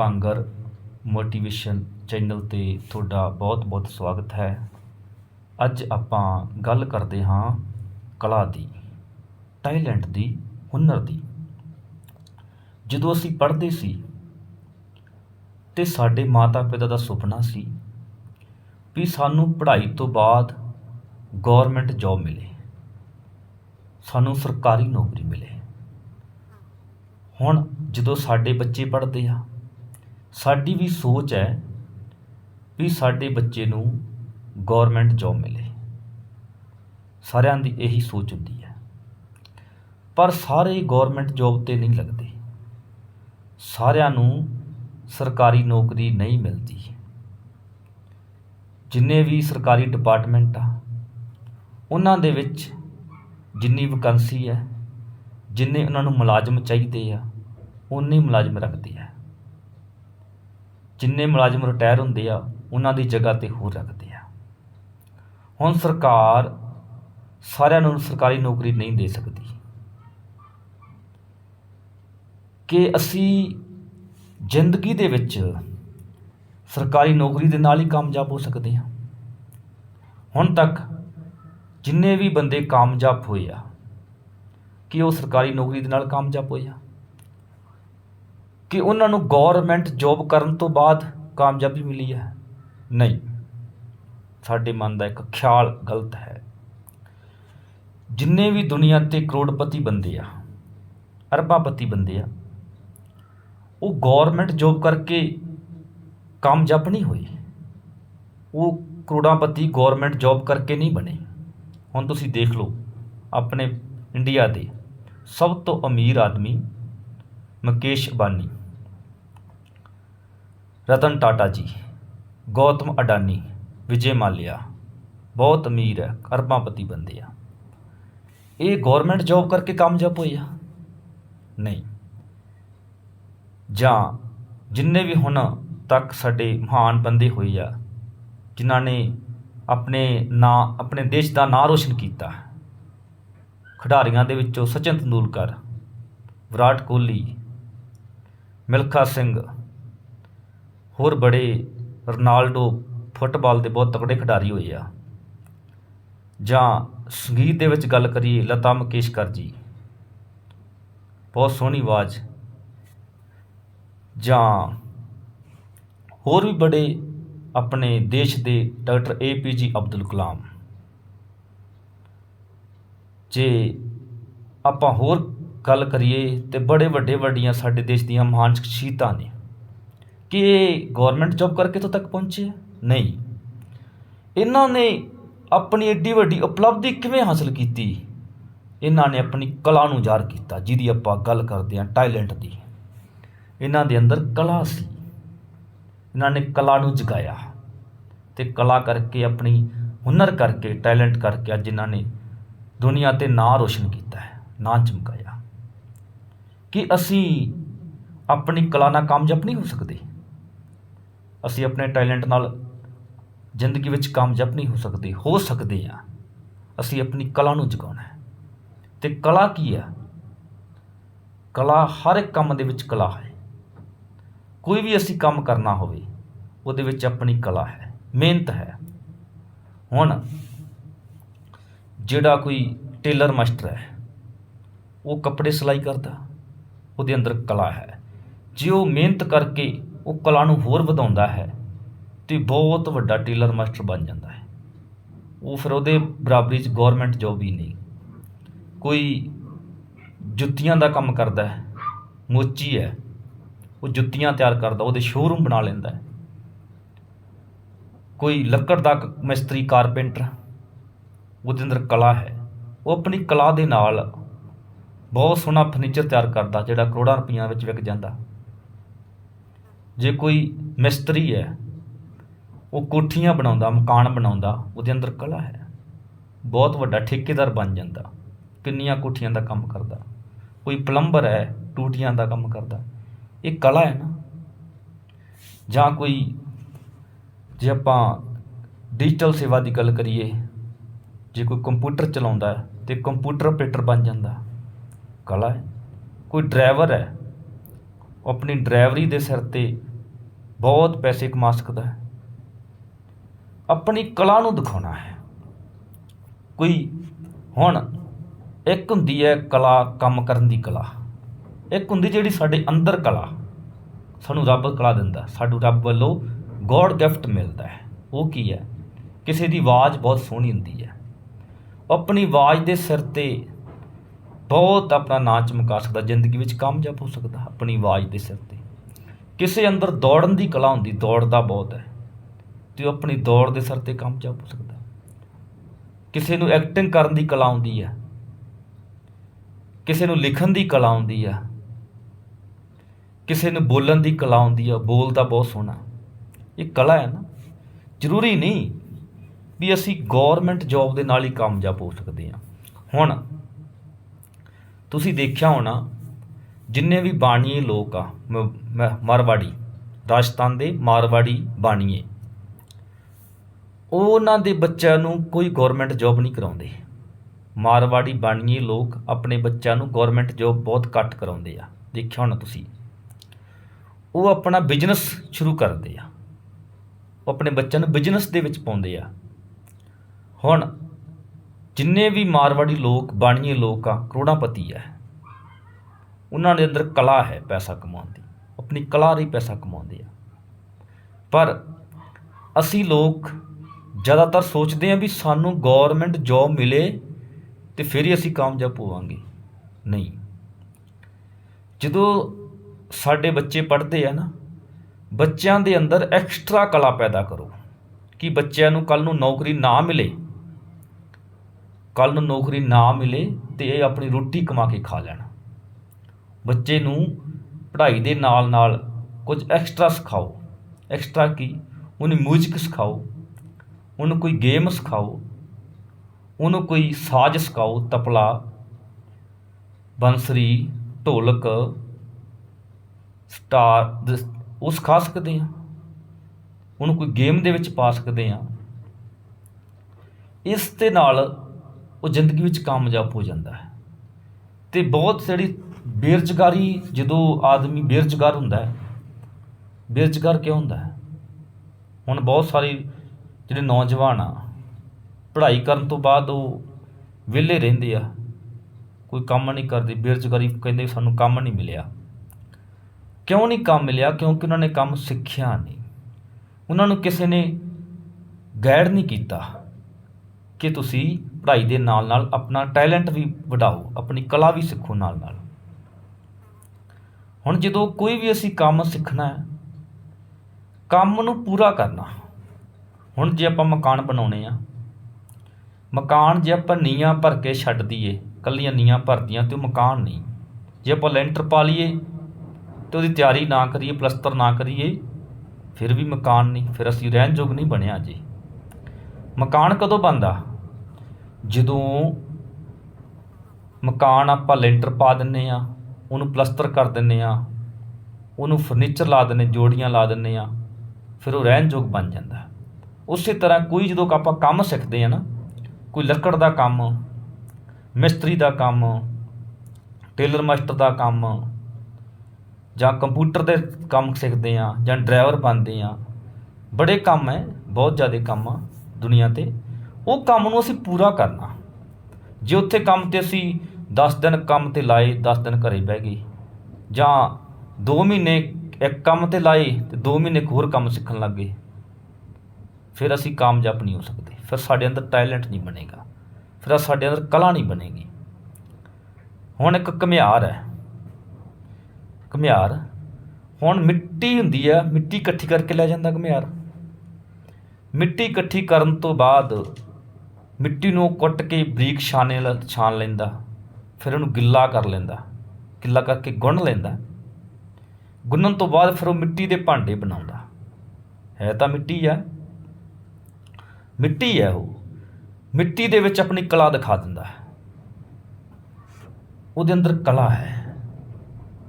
ਭਾਂਗਰ motivation channel ਤੇ ਤੁਹਾਡਾ ਬਹੁਤ-ਬਹੁਤ ਸਵਾਗਤ ਹੈ। ਅੱਜ ਆਪਾਂ ਗੱਲ ਕਰਦੇ ਹਾਂ ਕਲਾ ਦੀ, ਟੈਲੈਂਟ ਦੀ, ਹੁਨਰ ਦੀ। ਜਦੋਂ ਅਸੀਂ ਪੜ੍ਹਦੇ ਸੀ ਤੇ ਸਾਡੇ ਮਾਤਾ-ਪਿਤਾ ਦਾ ਸੁਪਨਾ ਸੀ ਵੀ ਸਾਨੂੰ ਪੜ੍ਹਾਈ ਤੋਂ ਬਾਅਦ ਗਵਰਨਮੈਂਟ ਜੌਬ ਮਿਲੇ, ਸਾਨੂੰ ਸਰਕਾਰੀ ਨੌਕਰੀ ਮਿਲੇ। ਹੁਣ ਜਦੋਂ ਸਾਡੇ ਬੱਚੇ ਪੜ੍ਹਦੇ ਆ ਸਾਡੀ ਵੀ ਸੋਚ ਹੈ ਵੀ ਸਾਡੇ ਬੱਚੇ ਨੂੰ ਗੌਰਮੈਂਟ ਜੌਬ ਮਿਲੇ। ਸਾਰਿਆਂ ਦੀ ਇਹੀ ਸੋਚ ਹੁੰਦੀ ਹੈ। ਪਰ ਸਾਰੇ ਗੌਰਮੈਂਟ ਜੌਬ ਤੇ ਨਹੀਂ ਲੱਗਦੇ। ਸਾਰਿਆਂ ਨੂੰ ਸਰਕਾਰੀ ਨੌਕਰੀ ਨਹੀਂ ਮਿਲਦੀ। ਜਿੰਨੇ ਵੀ ਸਰਕਾਰੀ ਡਿਪਾਰਟਮੈਂਟ ਆ, ਉਹਨਾਂ ਦੇ ਵਿੱਚ ਜਿੰਨੀ ਵੈਕੈਂਸੀ ਹੈ, ਜਿੰਨੇ ਉਹਨਾਂ ਨੂੰ ਮੁਲਾਜ਼ਮ ਚਾਹੀਦੇ ਆ ਉਨੇ ਮੁਲਾਜ਼ਮ ਰੱਖਦੇ ਆ। ਜਿੰਨੇ ਮੁਲਾਜ਼ਮ ਰਿਟਾਇਰ ਹੁੰਦੇ ਆ, ਉਹਨਾਂ ਦੀ ਜਗ੍ਹਾ ਤੇ ਹੋਰ ਰੱਖਦੇ ਆ। ਹੁਣ ਸਰਕਾਰ ਸਾਰਿਆਂ ਨੂੰ ਸਰਕਾਰੀ ਨੌਕਰੀ ਨਹੀਂ ਦੇ ਸਕਦੀ। ਕਿ ਅਸੀਂ ਜ਼ਿੰਦਗੀ ਦੇ ਵਿੱਚ ਸਰਕਾਰੀ ਨੌਕਰੀ ਦੇ ਨਾਲ ਹੀ ਕਾਮਯਾਬ ਹੋ ਸਕਦੇ ਹਾਂ। ਹੁਣ ਤੱਕ ਜਿੰਨੇ ਵੀ ਬੰਦੇ ਕਾਮਯਾਬ ਹੋਏ ਆ, ਕਿ ਉਹ ਸਰਕਾਰੀ ਨੌਕਰੀ ਦੇ ਨਾਲ ਕਾਮਯਾਬ ਹੋਏ ਆ। ਕਿ ਉਹਨਾਂ ਨੂੰ ਗਵਰਨਮੈਂਟ ਜੌਬ ਕਰਨ ਤੋਂ ਬਾਅਦ ਕਾਮਯਾਬੀ ਮਿਲੀ ਹੈ? ਨਹੀਂ। ਸਾਡੇ ਮਨ ਦਾ ਇੱਕ ਖਿਆਲ ਗਲਤ ਹੈ। ਜਿੰਨੇ ਵੀ ਦੁਨੀਆ ਤੇ ਕਰੋੜਪਤੀ ਬੰਦੇ ਆ, ਅਰਬਾਪਤੀ ਬੰਦੇ ਆ, ਉਹ ਗਵਰਨਮੈਂਟ ਜੌਬ ਕਰਕੇ ਕਾਮਯਾਬ ਨਹੀਂ ਹੋਏ। ਉਹ ਕਰੋੜਾਪਤੀ ਗਵਰਨਮੈਂਟ ਜੌਬ ਕਰਕੇ ਨਹੀਂ ਬਣੇ। ਹੁਣ ਤੁਸੀਂ ਦੇਖ ਲਓ, ਆਪਣੇ ਇੰਡੀਆ ਦੇ ਸਭ ਤੋਂ ਅਮੀਰ ਆਦਮੀ ਮੁਕੇਸ਼ ਅਬਾਨੀ ਰਤਨ ਟਾਟਾ ਜੀ, ਗੌਤਮ ਅਡਾਨੀ, ਵਿਜੇ ਮਾਲਿਆ, ਬਹੁਤ ਅਮੀਰ ਹੈ ਅਰਬਾਪਤੀ ਬੰਦੇ ਆ। ਇਹ ਗਵਰਨਮੈਂਟ ਜੌਬ ਕਰਕੇ ਕਾਮਯਾਬ ਹੋਏ ਆ? ਨਹੀਂ। ਜਾਂ ਜਿੰਨੇ ਵੀ ਹੁਣ ਤੱਕ ਸਾਡੇ ਮਹਾਨ ਬੰਦੇ ਹੋਏ ਆ, ਜਿਨ੍ਹਾਂ ਨੇ ਆਪਣੇ ਨਾਂ, ਆਪਣੇ ਦੇਸ਼ ਦਾ ਨਾਂ ਰੋਸ਼ਨ ਕੀਤਾ, ਖਿਡਾਰੀਆਂ ਦੇ ਵਿੱਚੋਂ ਸਚਿਨ ਤੰਦੂਲਕਰ, ਵਿਰਾਟ ਕੋਹਲੀ, ਮਿਲਖਾ ਸਿੰਘ ਹੋਰ ਬੜੇ ਰੋਨਾਲਡੋ ਫੁੱਟਬਾਲ ਦੇ ਬਹੁਤ ਤਕੜੇ ਖਿਡਾਰੀ ਹੋਏ ਆ। ਜਾਂ ਸੰਗੀਤ ਦੇ ਵਿੱਚ ਗੱਲ ਕਰੀਏ, ਲਤਾ ਮੰਗੇਸ਼ਕਰ ਜੀ। ਬਹੁਤ ਸੋਹਣੀ ਆਵਾਜ਼। ਜਾਂ ਹੋਰ ਵੀ ਬੜੇ ਆਪਣੇ ਦੇਸ਼ ਦੇ ਡਾਕਟਰ ਏ ਪੀ ਜੀ ਅਬਦੁਲ ਕਲਾਮ। ਜੇ ਆਪਾਂ ਹੋਰ ਗੱਲ ਕਰੀਏ ਤੇ ਬੜੇ ਵੱਡੇ ਵੱਡੀਆਂ ਸਾਡੇ ਦੇਸ਼ ਦੀਆਂ ਮਹਾਨ ਸ਼ਖਸੀਅਤਾਂ ਨੇ। ਕਿ ਇਹ ਗਵਰਨਮੈਂਟ ਜੌਬ ਕਰਕੇ ਇੱਥੋਂ ਤੱਕ ਪਹੁੰਚੇ ਨਹੀਂ। ਇਹਨਾਂ ਨੇ ਆਪਣੀ ਏਡੀ ਵੱਡੀ ਉਪਲਬਧੀ ਕਿਵੇਂ ਹਾਸਲ ਕੀਤੀ? ਇਹਨਾਂ ਨੇ ਆਪਣੀ ਕਲਾ ਨੂੰ ਜ਼ਾਹਰ ਕੀਤਾ, ਜਿਹਦੀ ਆਪਾਂ ਗੱਲ ਕਰਦੇ ਹਾਂ ਟੈਲੈਂਟ ਦੀ। ਇਹਨਾਂ ਦੇ ਅੰਦਰ ਕਲਾ ਸੀ। ਇਹਨਾਂ ਨੇ ਕਲਾ ਨੂੰ ਜਗਾਇਆ ਤੇ ਕਲਾ ਕਰਕੇ ਆਪਣੀ ਹੁਨਰ ਕਰਕੇ ਟੈਲੈਂਟ ਕਰਕੇ ਅੱਜ ਇਹਨਾਂ ਨੇ ਦੁਨੀਆ ਤੇ ਨਾਂ ਰੋਸ਼ਨ ਕੀਤਾ ਹੈ, ਨਾਂ ਚਮਕਾਇਆ। ਕਿ ਅਸੀਂ ਆਪਣੀ ਕਲਾ ਨਾਲ ਕਾਮਯਾਬ ਨਹੀਂ ਹੋ ਸਕਦੇ? ਅਸੀਂ ਆਪਣੇ ਟੈਲੈਂਟ ਨਾਲ ਜ਼ਿੰਦਗੀ ਵਿੱਚ ਕਾਮਯਾਬ ਨਹੀਂ ਹੋ ਸਕਦੇ ਹੋ ਸਕਦੇ ਆ ਅਸੀਂ ਆਪਣੀ ਕਲਾ ਨੂੰ ਜਗਾਉਣਾ ਹੈ। ਤੇ ਕਲਾ ਕੀ ਹੈ? ਕਲਾ ਹਰ ਇੱਕ ਕੰਮ ਦੇ ਵਿੱਚ ਕਲਾ ਹੈ। ਕੋਈ ਵੀ ਅਸੀਂ ਕੰਮ ਕਰਨਾ ਹੋਵੇ, ਉਹਦੇ ਵਿੱਚ ਆਪਣੀ ਕਲਾ ਹੈ, ਮਿਹਨਤ ਹੈ। ਹੁਣ ਜਿਹੜਾ ਕੋਈ ਟੇਲਰ ਮਾਸਟਰ ਹੈ, ਉਹ ਕੱਪੜੇ ਸਿਲਾਈ ਕਰਦਾ, ਉਹਦੇ ਅੰਦਰ ਕਲਾ ਹੈ। ਜੇ ਉਹ ਮਿਹਨਤ ਕਰਕੇ ਉਹ ਕਲਾ ਨੂੰ ਹੋਰ ਵਧਾਉਂਦਾ ਹੈ ਤੇ ਬਹੁਤ ਵੱਡਾ ਟੇਲਰ ਮਾਸਟਰ ਬਣ ਜਾਂਦਾ ਹੈ। ਉਹ ਫਿਰ ਉਹਦੇ ਬਰਾਬਰੀ 'ਚ ਗਵਰਨਮੈਂਟ ਜੋਬ ਹੀ ਨਹੀਂ। ਕੋਈ ਜੁੱਤੀਆਂ ਦਾ ਕੰਮ ਕਰਦਾ ਹੈ, ਮੋਚੀ ਹੈ, ਉਹ ਜੁੱਤੀਆਂ ਤਿਆਰ ਕਰਦਾ, ਉਹਦੇ ਸ਼ੋਰੂਮ ਬਣਾ ਲੈਂਦਾ ਹੈ। ਕੋਈ ਲੱਕੜ ਦਾ ਕ- ਮਿਸਤਰੀ ਕਾਰਪੈਂਟਰ ਉਹਦੇ ਅੰਦਰ ਕਲਾ ਹੈ। ਉਹ ਆਪਣੀ ਕਲਾ ਦੇ ਨਾਲ ਬਹੁਤ ਸੋਹਣਾ ਫਰਨੀਚਰ ਤਿਆਰ ਕਰਦਾ, ਜਿਹੜਾ ਕਰੋੜਾਂ ਰੁਪਈਆਂ ਵਿੱਚ ਵਿਕ ਜਾਂਦਾ। ਜੇ ਕੋਈ ਮਿਸਤਰੀ ਹੈ, ਉਹ ਕੋਠੀਆਂ ਬਣਾਉਂਦਾ, ਮਕਾਨ ਬਣਾਉਂਦਾ, ਉਹਦੇ ਅੰਦਰ ਕਲਾ ਹੈ। ਬਹੁਤ ਵੱਡਾ ਠੇਕੇਦਾਰ ਬਣ ਜਾਂਦਾ, ਕਿੰਨੀਆਂ ਕੋਠੀਆਂ ਦਾ ਕੰਮ ਕਰਦਾ। ਕੋਈ ਪਲੰਬਰ ਹੈ, ਟੂਟੀਆਂ ਦਾ ਕੰਮ ਕਰਦਾ। ਇਹ ਕਲਾ ਹੈ ਨਾ। ਜਾਂ ਕੋਈ, ਜੇ ਆਪਾਂ ਡਿਜੀਟਲ ਸੇਵਾ ਦੀ ਗੱਲ ਕਰੀਏ, ਜੇ ਕੋਈ ਕੰਪਿਊਟਰ ਚਲਾਉਂਦਾ ਹੈ, ਤੇ ਕੰਪਿਊਟਰ ਆਪਰੇਟਰ ਬਣ ਜਾਂਦਾ। ਕਲਾ ਹੈ। ਕੋਈ ਡਰਾਈਵਰ ਹੈ, ਉਹ ਆਪਣੀ ਡਰਾਈਵਰੀ ਦੇ ਸਿਰ ਤੇ ਬਹੁਤ ਪੈਸੇ ਕਮਾ ਸਕਦਾ ਹੈ। ਆਪਣੀ ਕਲਾ ਨੂੰ ਦਿਖਾਉਣਾ ਹੈ। ਕੋਈ ਹੁਣ ਇੱਕ ਹੁੰਦੀ ਹੈ ਕਲਾ, ਕੰਮ ਕਰਨ ਦੀ ਕਲਾ। ਇੱਕ ਹੁੰਦੀ ਜਿਹੜੀ ਸਾਡੇ ਅੰਦਰ ਕਲਾ, ਸਾਨੂੰ ਰੱਬ ਕਲਾ ਦਿੰਦਾ। ਸਾਨੂੰ ਰੱਬ ਵੱਲੋਂ ਗੋਡ ਗਿਫਟ ਮਿਲਦਾ ਹੈ। ਉਹ ਕੀ ਹੈ? ਕਿਸੇ ਦੀ ਆਵਾਜ਼ ਬਹੁਤ ਸੋਹਣੀ ਹੁੰਦੀ ਹੈ। ਆਪਣੀ ਆਵਾਜ਼ ਦੇ ਸਿਰ ਤੇ ਬਹੁਤ ਆਪਣਾ ਨਾਂ ਚਮਕਾ ਸਕਦਾ। ਜ਼ਿੰਦਗੀ ਵਿੱਚ ਕਾਮਯਾਬ ਹੋ ਸਕਦਾ। ਆਪਣੀ ਆਵਾਜ਼ ਦੇ ਸਿਰ ਤੇ। ਕਿਸੇ ਅੰਦਰ ਦੌੜਨ ਦੀ ਕਲਾ ਹੁੰਦੀ, ਦੌੜਦਾ ਬਹੁਤ ਹੈ। ਤੇ ਉਹ ਆਪਣੀ ਦੌੜ ਦੇ ਸਿਰ ਤੇ ਕਾਮਯਾਬ ਹੋ ਸਕਦਾ। ਕਿਸੇ ਨੂੰ ਐਕਟਿੰਗ ਕਰਨ ਦੀ ਕਲਾ ਹੁੰਦੀ ਹੈ ਕਿਸੇ ਨੂੰ ਲਿਖਣ ਦੀ ਕਲਾ ਹੁੰਦੀ ਆ। ਕਿਸੇ ਨੂੰ ਬੋਲਣ ਦੀ ਕਲਾ ਹੁੰਦੀ ਆ। ਬੋਲਦਾ ਬਹੁਤ ਸੋਹਣਾ। ਇਹ ਕਲਾ ਹੈ ਨਾ। ਜ਼ਰੂਰੀ ਨਹੀਂ ਵੀ ਅਸੀਂ ਗਵਰਨਮੈਂਟ ਜੌਬ ਦੇ ਨਾਲ ਹੀ ਕਾਮਯਾਬ ਹੋ ਸਕਦੇ ਹਾਂ। ਹੁਣ ਤੁਸੀਂ ਦੇਖਿਆ ਹੋਣਾ ਜਿੰਨੇ ਵੀ ਬਾਣੀਏ ਲੋਕ ਆ, ਮ- ਮਾਰਵਾੜੀ, ਰਾਜਸਥਾਨ ਦੇ ਮਾਰਵਾੜੀ ਬਾਣੀਏ ਉਹਨਾਂ ਦੇ ਬੱਚਿਆਂ ਨੂੰ ਕੋਈ ਗਵਰਨਮੈਂਟ ਜੌਬ ਨਹੀਂ ਕਰਾਉਂਦੇ। ਮਾਰਵਾੜੀ ਬਾਣੀਏ ਲੋਕ ਆਪਣੇ ਬੱਚਿਆਂ ਨੂੰ ਗਵਰਨਮੈਂਟ ਜੌਬ ਬਹੁਤ ਘੱਟ ਕਰਾਉਂਦੇ ਆ। ਦੇਖਿਆ ਹੋਣਾ ਤੁਸੀਂ। ਉਹ ਆਪਣਾ ਬਿਜ਼ਨਸ ਸ਼ੁਰੂ ਕਰਦੇ ਆ। ਉਹ ਆਪਣੇ ਬੱਚਿਆਂ ਨੂੰ ਬਿਜ਼ਨਸ ਦੇ ਵਿੱਚ ਪਾਉਂਦੇ ਆ। ਹੁਣ ਜਿੰਨੇ ਵੀ ਮਾਰਵਾੜੀ ਲੋਕ, ਬਾਣੀਏ ਲੋਕ ਆ, ਕਰੋੜਾਪਤੀ ਆ। ਉਹਨਾਂ ਦੇ ਅੰਦਰ ਕਲਾ ਹੈ ਪੈਸਾ ਕਮਾਉਣ ਦੀ, ਆਪਣੀ ਕਲਾ ਰਹੀ ਪੈਸਾ ਕਮਾਉਂਦੇ ਆ। ਪਰ ਅਸੀਂ ਲੋਕ ਜ਼ਿਆਦਾਤਰ ਸੋਚਦੇ ਹਾਂ ਵੀ ਸਾਨੂੰ ਗਵਰਨਮੈਂਟ ਜੌਬ ਮਿਲੇ ਤੇ ਫਿਰ ਹੀ ਅਸੀਂ ਕਾਮਯਾਬ ਹੋਵਾਂਗੇ। ਨਹੀਂ। ਜਦੋਂ ਸਾਡੇ ਬੱਚੇ ਪੜ੍ਹਦੇ ਆ ਨਾ, ਬੱਚਿਆਂ ਦੇ ਅੰਦਰ ਐਕਸਟਰਾ ਕਲਾ ਪੈਦਾ ਕਰੋ ਕਿ ਬੱਚਿਆਂ ਨੂੰ ਕੱਲ ਨੂੰ ਨੌਕਰੀ ਨਾ ਮਿਲੇ। ਕੱਲ ਨੂੰ ਨੌਕਰੀ ਨਾ ਮਿਲੇ ਤੇ ਇਹ ਆਪਣੀ ਰੋਟੀ ਕਮਾ ਕੇ ਖਾ ਲੈਣ। ਬੱਚੇ ਨੂੰ ਪੜ੍ਹਾਈ ਦੇ ਨਾਲ ਨਾਲ ਕੁਝ ਐਕਸਟਰਾ ਸਿਖਾਓ। ਐਕਸਟਰਾ ਕੀ? ਉਹਨੂੰ ਮਿਊਜ਼ਿਕ ਸਿਖਾਓ, ਉਹਨੂੰ ਕੋਈ ਗੇਮ ਸਿਖਾਓ, ਉਹਨੂੰ ਕੋਈ ਸਾਜ਼ ਸਿਖਾਓ, ਤਪਲਾ, ਬੰਸਰੀ, ਢੋਲਕ, ਸਟਾਰ ਉਹ ਸਿਖਾ ਸਕਦੇ ਆ ਉਹਨੂੰ ਕੋਈ ਗੇਮ ਦੇ ਵਿੱਚ ਪਾ ਸਕਦੇ ਆ ਇਸ ਦੇ ਨਾਲ ਉਹ ਜ਼ਿੰਦਗੀ ਵਿੱਚ ਕਾਮਯਾਬ ਹੋ ਜਾਂਦਾ ਹੈ। ਤੇ ਬਹੁਤ ਜਿਹੜੀ ਬੇਰੁਜ਼ਗਾਰੀ, ਜਦੋਂ ਆਦਮੀ ਬੇਰੁਜ਼ਗਾਰ ਹੁੰਦਾ ਹੈ, ਬੇਰੁਜ਼ਗਾਰ ਕਿਉਂ ਹੁੰਦਾ ਹੈ? ਹੁਣ ਬਹੁਤ ਸਾਰੇ ਜਿਹੜੇ ਨੌਜਵਾਨ ਆ, ਪੜ੍ਹਾਈ ਕਰਨ ਤੋਂ ਬਾਅਦ ਉਹ ਵਿਹਲੇ ਰਹਿੰਦੇ ਆ, ਕੋਈ ਕੰਮ ਨਹੀਂ ਕਰਦੇ, ਬੇਰੁਜ਼ਗਾਰੀ ਕਹਿੰਦੇ ਸਾਨੂੰ ਕੰਮ ਨਹੀਂ ਮਿਲਿਆ। ਕਿਉਂ ਨਹੀਂ ਕੰਮ ਮਿਲਿਆ? ਕਿਉਂਕਿ ਉਹਨਾਂ ਨੇ ਕੰਮ ਸਿੱਖਿਆ ਨਹੀਂ। ਉਹਨਾਂ ਨੂੰ ਕਿਸੇ ਨੇ ਗਾਈਡ ਨਹੀਂ ਕੀਤਾ ਕਿ ਤੁਸੀਂ ਪੜ੍ਹਾਈ ਦੇ ਨਾਲ ਨਾਲ ਆਪਣਾ ਟੈਲੈਂਟ ਵੀ ਵਧਾਓ, ਆਪਣੀ ਕਲਾ ਵੀ ਸਿੱਖੋ ਨਾਲ ਨਾਲ ਹੁਣ ਜਦੋਂ ਕੋਈ ਵੀ ਅਸੀਂ ਕੰਮ ਸਿੱਖਣਾ ਹੈ, ਕੰਮ ਨੂੰ ਪੂਰਾ ਕਰਨਾ। ਹੁਣ ਜੇ ਆਪਾਂ ਮਕਾਨ ਬਣਾਉਣੇ ਆ, ਮਕਾਨ ਜੇ ਆਪਾਂ ਨੀਆਂ ਭਰ ਕੇ ਛੱਡ ਦਈਏ ਕੱਲੀਆਂ ਨੀਆਂ ਭਰਦੀਆਂ ਤੇ ਉਹ ਮਕਾਨ ਨਹੀਂ। ਜੇ ਆਪਾਂ ਲੈਂਟਰ ਪਾ ਲਈਏ ਤੇ ਉਹਦੀ ਤਿਆਰੀ ਨਾ ਕਰੀਏ, ਪਲਸਤਰ ਨਾ ਕਰੀਏ, ਫਿਰ ਵੀ ਮਕਾਨ ਨਹੀਂ, ਫਿਰ ਅਸੀਂ ਰਹਿਣ ਯੋਗ ਨਹੀਂ ਬਣਿਆ ਜੀ। ਮਕਾਨ ਕਦੋਂ ਬਣਦਾ? ਜਦੋਂ ਮਕਾਨ ਆਪਾਂ ਲੈਂਟਰ ਪਾ ਦਿੰਨੇ ਆ ਉਹਨੂੰ ਪਲਸਤਰ ਕਰ ਦਿੰਨੇ ਆ ਉਹਨੂੰ ਫਰਨੀਚਰ ਲਾ ਦਿੰਨੇ ਜੋੜੀਆਂ ਲਾ ਦਿੰਨੇ ਆ ਫਿਰ ਉਹ ਰਹਿਣ ਯੋਗ ਬਣ ਜਾਂਦਾ ਉਸੇ ਤਰ੍ਹਾਂ ਕੋਈ ਜਦੋਂ ਆਪਾਂ ਕੰਮ ਸਿੱਖਦੇ ਆ ਨਾ, ਕੋਈ ਲੱਕੜ ਦਾ ਕੰਮ, ਮਿਸਤਰੀ ਦਾ ਕੰਮ ਟੇਲਰ ਮਾਸਟਰ ਦਾ ਕੰਮ ਜਾਂ ਕੰਪਿਊਟਰ ਦੇ ਕੰਮ ਸਿੱਖਦੇ ਆ ਜਾਂ ਡਰਾਈਵਰ ਬਣਦੇ ਆ ਬੜੇ ਕੰਮ ਹੈ, ਬਹੁਤ ਜ਼ਿਆਦਾ ਕੰਮ ਆ ਦੁਨੀਆ ਤੇ। ਉਹ ਕੰਮ ਨੂੰ ਅਸੀਂ ਪੂਰਾ ਕਰਨਾ। ਜੇ ਉੱਥੇ ਕੰਮ ਤੇ ਅਸੀਂ 10 ਦਿਨ ਕੰਮ ਤੇ ਲਾਏ 10 ਦਿਨ ਘਰੇ ਬਹਿ ਗਏ ਜਾਂ 2 ਮਹੀਨੇ ਇੱਕ ਕੰਮ ਤੇ ਲਾਏ ਤੇ 2 ਮਹੀਨੇ ਇੱਕ ਹੋਰ ਕੰਮ ਸਿੱਖਣ ਲੱਗ ਗਏ ਫਿਰ ਅਸੀਂ ਕਾਮਯਾਬ ਨਹੀਂ ਹੋ ਸਕਦੇ। ਫਿਰ ਸਾਡੇ ਅੰਦਰ ਟੈਲੈਂਟ ਨਹੀਂ ਬਣੇਗਾ। ਫਿਰ ਸਾਡੇ ਅੰਦਰ ਕਲਾ ਨਹੀਂ ਬਣੇਗੀ। ਹੁਣ ਇੱਕ ਘੁਮਿਆਰ ਹੈ। ਘਮਿਆਰ, ਹੁਣ ਮਿੱਟੀ ਹੁੰਦੀ ਆ ਮਿੱਟੀ ਇਕੱਠੀ ਕਰਕੇ ਲੈ ਜਾਂਦਾ ਘਮਿਆਰ। ਮਿੱਟੀ ਇਕੱਠੀ ਕਰਨ ਤੋਂ ਬਾਅਦ ਮਿੱਟੀ ਨੂੰ ਕੁੱਟ ਕੇ ਬਰੀਕ ਛਾਣੇ ਨਾਲ ਛਾਨ ਲੈਂਦਾ। ਫਿਰ ਉਹਨੂੰ ਗਿੱਲਾ ਕਰ ਲੈਂਦਾ, ਗਿੱਲਾ ਕਰਕੇ ਗੁੰਨ ਲੈਂਦਾ। ਗੁੰਨਣ ਤੋਂ ਬਾਅਦ ਫਿਰ ਉਹ ਮਿੱਟੀ ਦੇ ਭਾਂਡੇ ਬਣਾਉਂਦਾ। ਹੈ ਤਾਂ ਮਿੱਟੀ ਆ। ਮਿੱਟੀ ਹੈ ਉਹ। ਮਿੱਟੀ ਦੇ ਵਿੱਚ ਆਪਣੀ ਕਲਾ ਦਿਖਾ ਦਿੰਦਾ। ਹੈ ਉਹਦੇ ਅੰਦਰ ਕਲਾ ਹੈ।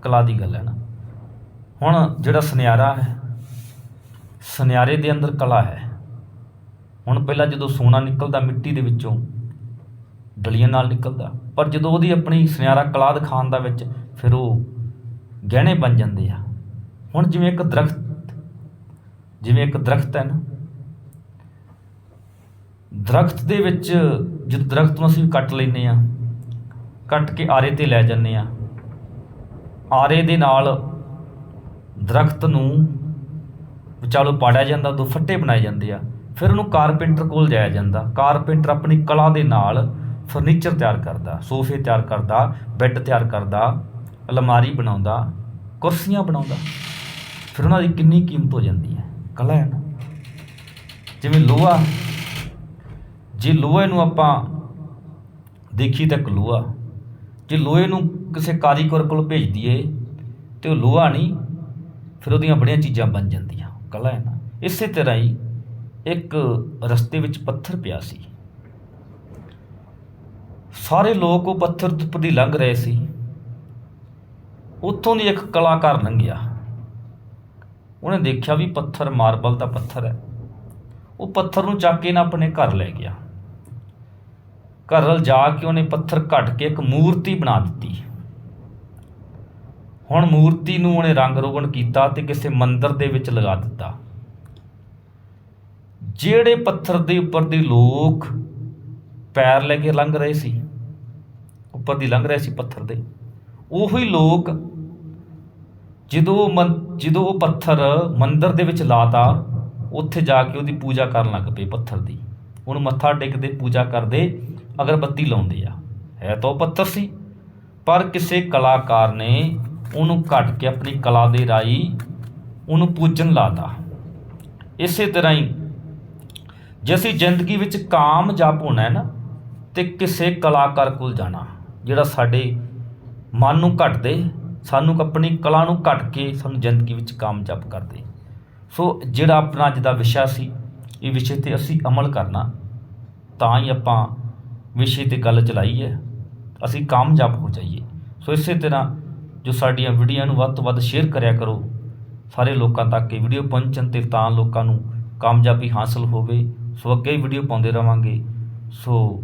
ਕਲਾ ਦੀ ਗੱਲ ਹੈ ਨਾ। ਹੁਣ ਜਿਹੜਾ ਸੁਨਿਆਰਾ ਹੈ, ਸੁਨਿਆਰੇ ਦੇ ਅੰਦਰ ਕਲਾ ਹੈ। ਹੁਣ ਪਹਿਲਾਂ ਜਦੋਂ ਸੋਨਾ ਨਿਕਲਦਾ ਮਿੱਟੀ ਦੇ ਵਿੱਚੋਂ ਡਲੀਆਂ ਨਾਲ ਨਿਕਲਦਾ। ਪਰ ਜਦੋਂ ਉਹਦੀ ਆਪਣੀ ਸੁਨਿਆਰਾ ਕਲਾ ਦਿਖਾਉਣ ਦਾ ਵਿੱਚ ਫਿਰ ਉਹ ਗਹਿਣੇ ਬਣ ਜਾਂਦੇ ਆ। ਹੁਣ ਜਿਵੇਂ ਇੱਕ ਦਰਖਤ, ਜਿਵੇਂ ਇੱਕ ਦਰਖਤ ਹੈ ਨਾ, ਦਰਖਤ ਦੇ ਵਿੱਚ ਜਦ ਦਰਖਤ ਨੂੰ ਅਸੀਂ ਕੱਟ ਲੈਨੇ ਆ ਕੱਟ ਕੇ ਆਰੇ ਤੇ ਲੈ ਜਾਂਦੇ ਆ ਆਰੇ ਦੇ ਨਾਲ ਦਰਖਤ ਨੂੰ ਵਿਚਾਲੋ ਪਾੜਿਆ ਜਾਂਦਾ ਦੋ ਫੱਟੇ ਬਣਾਏ ਜਾਂਦੇ ਆ। ਫਿਰ ਉਹਨੂੰ ਕਾਰਪੈਂਟਰ ਕੋਲ ਜਾਇਆ ਜਾਂਦਾ। ਕਾਰਪੈਂਟਰ ਆਪਣੀ ਕਲਾ ਦੇ ਨਾਲ ਫਰਨੀਚਰ ਤਿਆਰ ਕਰਦਾ, ਸੋਫੇ ਤਿਆਰ ਕਰਦਾ, ਬੈੱਡ ਤਿਆਰ ਕਰਦਾ, ਅਲਮਾਰੀ ਬਣਾਉਂਦਾ, ਕੁਰਸੀਆਂ ਬਣਾਉਂਦਾ। ਫਿਰ ਉਹਨਾਂ ਦੀ ਕਿੰਨੀ ਕੀਮਤ ਹੋ ਜਾਂਦੀ ਹੈ? ਕਲਾ ਹੈ ਨਾ? ਜਿਵੇਂ ਲੋਹਾ, ਜੇ ਲੋਹੇ ਨੂੰ ਆਪਾਂ ਦੇਖੀ ਤਾਂ ਇੱਕ ਲੋਹਾ। ਜੇ ਲੋਹੇ ਨੂੰ ਕਿਸੇ ਕਾਰੀਗਰ ਕੋਲ ਭੇਜ ਦਈਏ ਤੇ ਉਹ ਲੋਹਾ ਨਹੀਂ, ਫਿਰ ਉਹਦੀਆਂ ਬੜੀਆਂ ਚੀਜ਼ਾਂ ਬਣ ਜਾਂਦੀਆਂ। ਕਲਾ ਹੈ ਨਾ? ਇਸੇ ਤਰ੍ਹਾਂ ਹੀ ਇੱਕ ਰਸਤੇ ਵਿੱਚ ਪੱਥਰ ਪਿਆ ਸੀ। ਸਾਰੇ ਲੋਕ ਉਹ ਪੱਥਰ ਉੱਪਰ ਦੀ ਲੰਘ ਰਹੇ ਸੀ। ਉੱਥੋਂ ਦੀ ਇੱਕ ਕਲਾਕਾਰ ਲੰਘਿਆ। ਉਹਨੇ ਦੇਖਿਆ ਵੀ ਪੱਥਰ ਮਾਰਬਲ ਦਾ ਪੱਥਰ ਹੈ। ਉਹ ਪੱਥਰ ਨੂੰ ਚੱਕ ਕੇ ਨਾ ਆਪਣੇ ਘਰ ਲੈ ਗਿਆ। ਘਰ ਵੱਲ ਜਾ ਕੇ ਉਹਨੇ ਪੱਥਰ ਘੱਟ ਕੇ ਇੱਕ ਮੂਰਤੀ ਬਣਾ ਦਿੱਤੀ। ਹੁਣ ਮੂਰਤੀ ਨੂੰ ਉਹਨੇ ਰੰਗ ਰੋਗਣ ਕੀਤਾ ਤੇ ਕਿਸੇ ਮੰਦਰ ਦੇ ਵਿੱਚ ਲਗਾ ਦਿੱਤਾ। ਜਿਹੜੇ ਪੱਥਰ ਦੇ ਉੱਪਰ ਦੇ ਲੋਕ ਪੈਰ ਲੈ ਕੇ ਲੰਘ ਰਹੇ ਸੀ, ਉੱਪਰ ਦੀ ਲੰਘ ਰਹੇ ਸੀ ਪੱਥਰ ਦੇ। ਉਹੀ ਲੋਕ ਜਦੋਂ ਮੰ- ਜਦੋਂ ਉਹ ਪੱਥਰ ਮੰਦਰ ਦੇ ਵਿੱਚ ਲਾਤਾ, ਉੱਥੇ ਜਾ ਕੇ ਉਹਦੀ ਪੂਜਾ ਕਰਨ ਲੱਗ ਪਏ ਪੱਥਰ ਦੀ। ਉਹਨੂੰ ਮੱਥਾ ਟੇਕਦੇ, ਪੂਜਾ ਕਰਦੇ, ਅਗਰਬੱਤੀ ਲਾਉਂਦੇ ਆ। ਹੈ ਤਾਂ ਉਹ ਪੱਥਰ ਸੀ। ਪਰ ਕਿਸੇ ਕਲਾਕਾਰ ਨੇ ਉਹਨੂੰ ਕੱਟ ਕੇ ਆਪਣੀ ਕਲਾ ਦੇ ਰਾਈ ਉਹਨੂੰ ਪੂਜਣ ਲਾਤਾ। ਇਸੇ ਤਰ੍ਹਾਂ ਹੀ, ਜੇ ਅਸੀਂ ਜ਼ਿੰਦਗੀ ਵਿੱਚ ਕਾਮਯਾਬ ਹੋਣਾ ਹੈ ਨਾ ਤੇ ਕਿਸੇ ਕਲਾਕਾਰ ਕੋਲ ਜਾਣਾ। ਜਿਹੜਾ ਸਾਡੇ ਮਨ ਨੂੰ ਘਟ ਦੇ ਸਾਨੂੰ ਆਪਣੀ ਕਲਾ ਨੂੰ ਘੱਟ ਕੇ ਸਾਨੂੰ ਜ਼ਿੰਦਗੀ ਵਿੱਚ ਕਾਮਯਾਬ ਕਰ ਦੇ ਸੋ ਜਿਹੜਾ ਆਪਣਾ ਅੱਜ ਦਾ ਵਿਸ਼ਾ ਸੀ, ਇਹ ਵਿਸ਼ੇ ਤੇ ਅਸੀਂ ਅਮਲ ਕਰਨਾ, ਤਾਂ ਹੀ ਆਪਾਂ ਵਿਸ਼ੇ ਤੇ ਗੱਲ ਚਲਾਈ ਹੈ ਅਸੀਂ ਕਾਮਯਾਬ ਹੋ ਜਾਈਏ। ਸੋ ਇਸੇ ਤਰ੍ਹਾਂ ਜੋ ਸਾਡੀਆਂ ਵੀਡੀਓ ਨੂੰ ਵੱਧ ਤੋਂ ਵੱਧ ਸ਼ੇਅਰ ਕਰਿਆ ਕਰੋ, ਸਾਰੇ ਲੋਕਾਂ ਤੱਕ ਇਹ ਵੀਡੀਓ ਪਹੁੰਚਣ ਤੇ ਤਾਂ ਲੋਕਾਂ ਨੂੰ ਕਾਮਯਾਬੀ ਹਾਸਲ ਹੋਵੇ। ਸੋ ਅੱਗੇ ਵੀਡੀਓ ਪਾਉਂਦੇ ਰਵਾਂਗੇ। ਸੋ